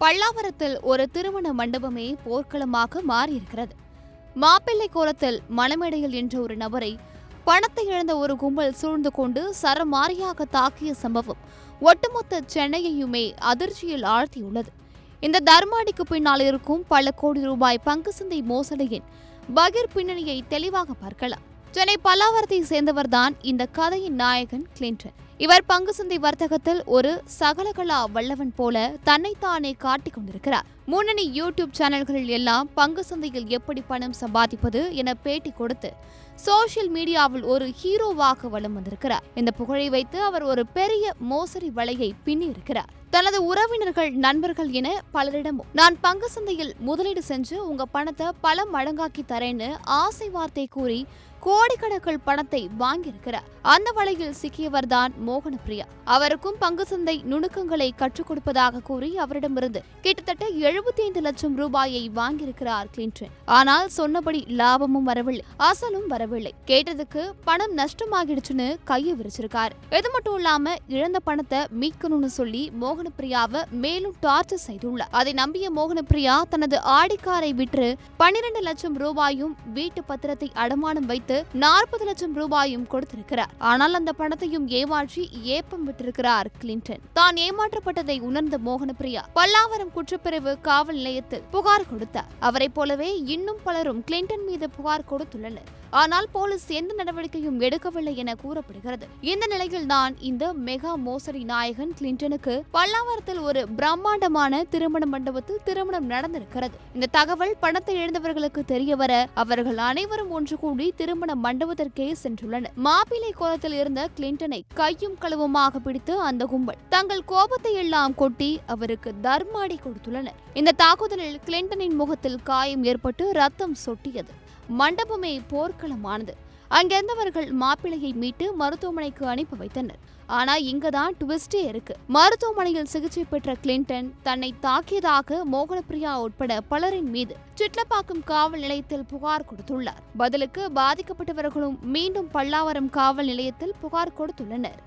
பல்லாவரத்தில் ஒரு திருமண மண்டபமே போர்க்களமாக மாறியிருக்கிறது. மாப்பிள்ளை கோலத்தில் மணமேடையில் என்ற ஒரு நபரை பணத்தை இழந்த ஒரு கும்பல் சூழ்ந்து கொண்டு சரமாரியாக தாக்கிய சம்பவம் ஒட்டுமொத்த சென்னையையுமே அதிர்ச்சியில் ஆழ்த்தியுள்ளது. இந்த தர்மாடிக்கு பின்னால் இருக்கும் பல கோடி ரூபாய் பங்கு சந்தை மோசடியின் பகிர் பின்னணியை தெளிவாக பார்க்கலாம். சென்னை பல்லாவரத்தை சேர்ந்தவர்தான் இந்த கதையின் நாயகன் கிளின்டன் இவர் பங்கு சந்தை வர்த்தகத்தில் ஒரு சகலகலா வல்லவன் போல தன்னைத்தானே காட்டிக் கொண்டிருக்கிறார். முன்னணி யூடியூப் சேனல்களில் எல்லாம் பங்கு சந்தையில் எப்படி பணம் சம்பாதிப்பது என பேட்டி கொடுத்து சோஷியல் மீடியாவில் ஒரு ஹீரோவாக வலம் வந்திருக்கிறார். இந்த புகழை வைத்து அவர் ஒரு பெரிய மோசடி வலையை பின்னி இருக்கிறார் தனது உறவினர்கள் நண்பர்கள் என பலரிடமும் நான் பங்கு சந்தையில் முதலீடு செஞ்சு உங்க பணத்தை பல மடங்காக்கி தரேன்னு ஆசை வார்த்தை கூறி கோடிக்கணக்கில் பணத்தை வாங்கியிருக்கிறார். அந்த வலையில் சிக்கியவர்தான் மோகனப்பிரியா. அவருக்கும் பங்கு சந்தை நுணுக்கங்களை கற்றுக் கொடுப்பதாக கூறி அவரிடமிருந்து கிட்டத்தட்ட எழுபத்தி ஐந்து லட்சம் ரூபாயை வாங்கியிருக்கிறார் கிளின்டன். ஆனால் சொன்னபடி லாபமும் வரவில்லை அசலும் வரவில்லை. கேட்டதுக்கு பணம் நஷ்டமாகிடுச்சுன்னு கையை விரிச்சிருக்காரு. இது மட்டும் இல்லாம இழந்த பணத்தை மீட்கணும்னு சொல்லி மோகனப்பிரியாவை மேலும் டார்ச்சர் செய்துள்ளார். அதை நம்பிய மோகனப்பிரியா தனது ஆடிக்காரை விற்று பனிரெண்டு லட்சம் ரூபாயும் வீட்டு பத்திரத்தை அடமானம் வைத்து நாற்பது லட்சம் ரூபாயும் கொடுத்திருக்கிறார். ஆனால் அந்த பணத்தையும் ஏமாற்றி ஏப்பம் விட்டிருக்கிறார் கிளின்டன் தான் ஏமாற்றப்பட்டதை உணர்ந்த மோகனப்பிரியா பல்லாவரம் குற்றப்பிரிவு காவல் நிலையத்தில் புகார் கொடுத்தார். அவரைப் போலவே இன்னும் பலரும் கிளின்டன் மீது புகார் கொடுத்துள்ளனர். ஆனால் போலீஸ் எந்த நடவடிக்கையும் எடுக்கவில்லை என கூறப்படுகிறது. இந்த நிலையில் தான் இந்த மெகா மோசடி நாயகன் கிளின்டனுக்கு பல்லாவரத்தில் ஒரு பிரம்மாண்டமான திருமண மண்டபத்தில் திருமணம் நடந்திருக்கிறது. இந்த தகவல் பணத்தை இழந்தவர்களுக்கு தெரியவர அவர்கள் அனைவரும் ஒன்று கூடி திருமண மண்டபத்திற்கே சென்றுள்ளனர். மாப்பிள்ளை கோலத்தில் இருந்த கிளின்டனை கையும் களவுமாக பிடித்து அந்த கும்பல் தங்கள் கோபத்தை எல்லாம் கொட்டி அவருக்கு தர்மாடி கொடுத்துள்ளனர். இந்த தாக்குதலில் கிளின்டனின் முகத்தில் காயம் ஏற்பட்டு ரத்தம் சொட்டியது. மண்டபமே போர் அடைக்கலமானது அங்கிருந்தவர்கள் மாப்பிள்ளையை மீட்டு மருத்துவமனைக்கு அனுப்பி வைத்தனர். ஆனா இங்கதான் ட்விஸ்டே இருக்கு. மருத்துவமனையில் சிகிச்சை பெற்ற கிளின்டன் தன்னை தாக்கியதாக மோகனப்பிரியா உட்பட பலரின் மீது சிட்லப்பாக்கம் காவல் நிலையத்தில் புகார் கொடுத்துள்ளார். பதிலுக்கு பாதிக்கப்பட்டவர்களும் மீண்டும் பல்லாவரம் காவல் நிலையத்தில் புகார் கொடுத்துள்ளனர்.